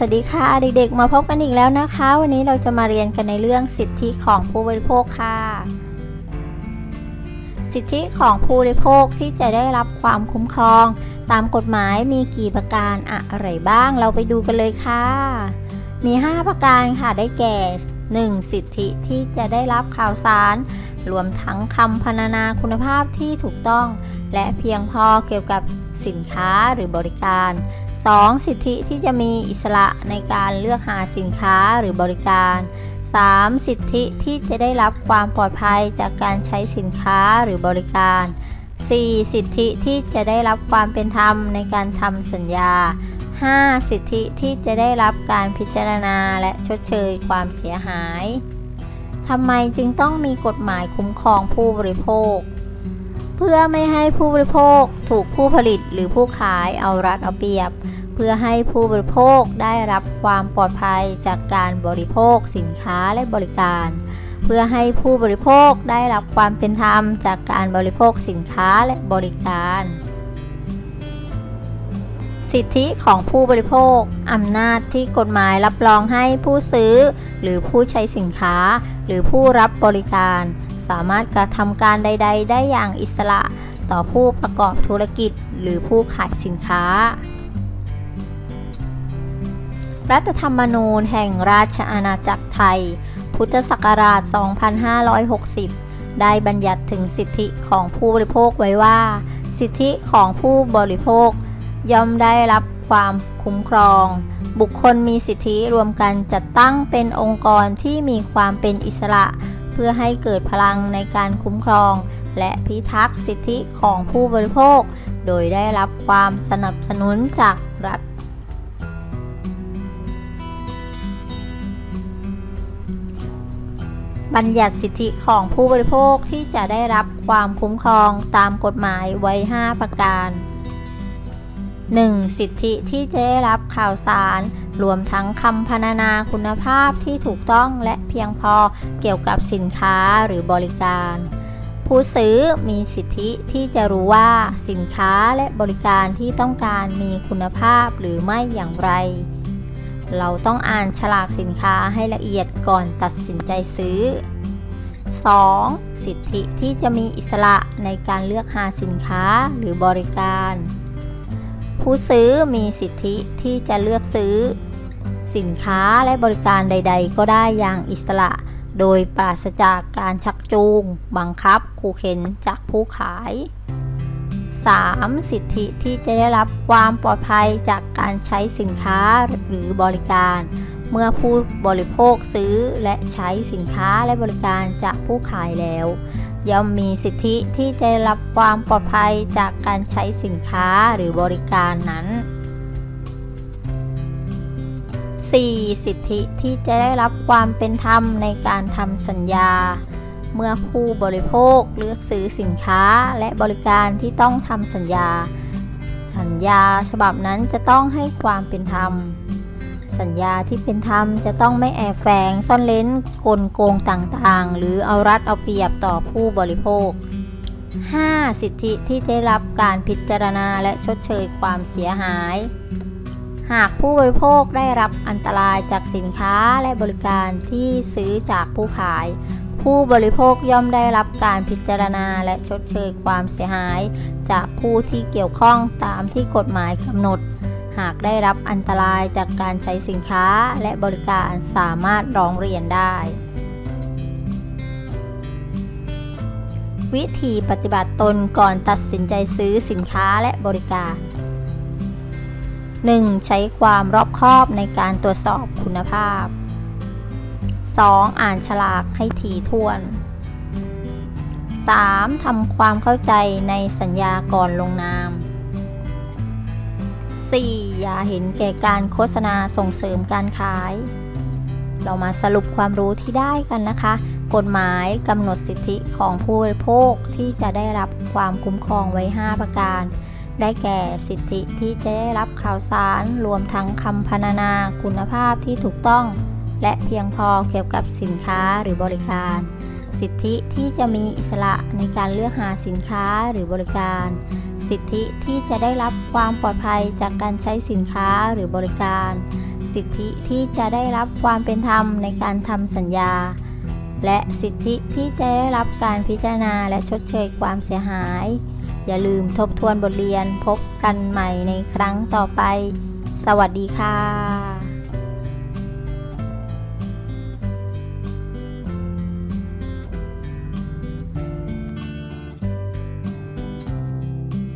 สวัสดีค่ะเด็กๆ มาพบกันอีกแล้วนะคะ วันนี้เราจะมาเรียนกันในเรื่องสิทธิของผู้บริโภคค่ะ สิทธิของผู้บริโภคที่จะได้รับความคุ้มครอง ตามกฎหมายมีกี่ประการอะไรบ้างเราไปดูกันเลยค่ะ มี 5 ประการค่ะได้แก่ 1. สิทธิที่จะได้รับข่าวสาร รวมทั้งคำพรรณนาคุณภาพที่ถูกต้อง และเพียงพอเกี่ยวกับสินค้าหรือบริการ 2. สิทธิที่จะมีอิสระในการเลือกหาสินค้าหรือบริการ 3. สิทธิที่จะได้รับความปลอดภัยจากการใช้สินค้าหรือบริการ 4. สิทธิที่จะได้รับความเป็นธรรมในการทำสัญญา 5. สิทธิที่จะได้รับการพิจารณาและชดเชยความเสียหาย ทำไมจึงต้องมีกฎหมายคุ้มครองผู้บริโภค เพื่อไม่ให้ผู้บริโภคถูกผู้ผลิตหรือผู้ขายเอารัดเอาเปรียบ พื่อให้ผู้บริโภคได้รับความปลอดภัยจากการบริโภคสินค้าและบริการ เพื่อให้ผู้บริโภคได้รับความเป็นธรรมจากการบริโภคสินค้าและบริการ สิทธิของผู้บริโภค อำนาจที่กฎหมายรับรองให้ผู้ซื้อ หรือผู้ใช้สินค้า หรือผู้รับบริการ สามารถกระทำการใด ๆ ได้อย่างอิสระ ต่อผู้ประกอบธุรกิจ หรือผู้ขายสินค้า รัฐธรรมนูญแห่งราชอาณาจักรไทย พุทธศักราช 2560 ได้บัญญัติถึงสิทธิของผู้บริโภคไว้ว่า สิทธิของผู้บริโภค ย่อมได้รับความคุ้มครอง บุคคลมีสิทธิรวมกันจัดตั้งเป็นองค์กรที่มีความเป็นอิสระ เพื่อให้เกิดพลังในการคุ้มครอง และพิทักษ์สิทธิของผู้บริโภค โดยได้รับความสนับสนุนจากรัฐ บัญญัติสิทธิของผู้บริโภคที่จะได้รับความคุ้มครองตามกฎหมายไว้ 5 ประการ 1. สิทธิที่จะได้รับข่าวสาร รวมทั้งคำพรรณนาคุณภาพที่ถูกต้องและเพียงพอเกี่ยวกับสินค้าหรือบริการ ผู้ซื้อมีสิทธิที่จะรู้ว่าสินค้าและบริการที่ต้องการมีคุณภาพหรือไม่อย่างไร เราต้องอ่านฉลากสินค้าให้ละเอียดก่อนตัดสินใจซื้อ 2. สิทธิที่จะมีอิสระในการเลือกหาสินค้าหรือบริการ ผู้ซื้อมีสิทธิที่จะเลือกซื้อ สินค้าและบริการใด ๆ ก็ได้อย่างอิสระ โดยปราศจากการชักจูง บังคับขู่เข็นจากผู้ขาย 3. สิทธิที่จะได้รับความปลอดภัยจากการใช้สินค้าหรือบริการ เมื่อผู้บริโภคซื้อและใช้สินค้าและบริการจากผู้ขายแล้ว ย่อมมีสิทธิที่จะรับความปลอดภัยจากการใช้สินค้าหรือบริการนั้น 4. สิทธิที่จะได้รับความเป็นธรรมในการทำสัญญา เมื่อผู้บริโภคเลือกซื้อสินค้าและบริการที่ต้องทำสัญญา สัญญาฉบับนั้นจะต้องให้ความเป็นธรรม สัญญาที่เป็นธรรมจะต้องไม่แอบแฝงซ่อนเล้นกลโกงต่างๆ หรือเอารัดเอาเปรียบต่อผู้บริโภค 5. สิทธิที่ได้รับการพิจารณาและชดเชยความเสียหาย หากผู้บริโภคได้รับอันตรายจากสินค้าและบริการที่ซื้อจากผู้ขาย ผู้บริโภคย่อมได้รับการพิจารณาและชดเชยความเสียหาย จากผู้ที่เกี่ยวข้องตามที่กฎหมายกำหนด หากได้รับอันตรายจากการใช้สินค้าและบริการสามารถร้องเรียนได้ วิธีปฏิบัติตนก่อนตัดสินใจซื้อสินค้าและบริการ 1. ใช้ความรอบคอบในการตรวจสอบคุณภาพ 2. อ่านฉลากให้ถี่ถ้วน 3. ทำความเข้าใจในสัญญาก่อนลงนาม 4. อย่าเห็นแก่การโฆษณาส่งเสริมการขาย เรามาสรุปความรู้ที่ได้กันนะคะ กฎหมายกำหนดสิทธิของผู้บริโภคที่จะได้รับความคุ้มครองไว้ 5 ประการ ได้แก่สิทธิที่จะได้รับข่าวสารรวมทั้งคำพรรณนาคุณภาพที่ถูกต้อง และเพียงพอเกี่ยวกับสินค้าหรือบริการ สิทธิที่จะมีอิสระในการเลือกหาสินค้าหรือบริการ สิทธิที่จะได้รับความปลอดภัยจากการใช้สินค้าหรือบริการ สิทธิที่จะได้รับความเป็นธรรมในการทำสัญญา และสิทธิที่จะได้รับการพิจารณาและชดเชยความเสียหาย อย่าลืมทบทวนบทเรียนพบกันใหม่ในครั้งต่อไป สวัสดีค่ะ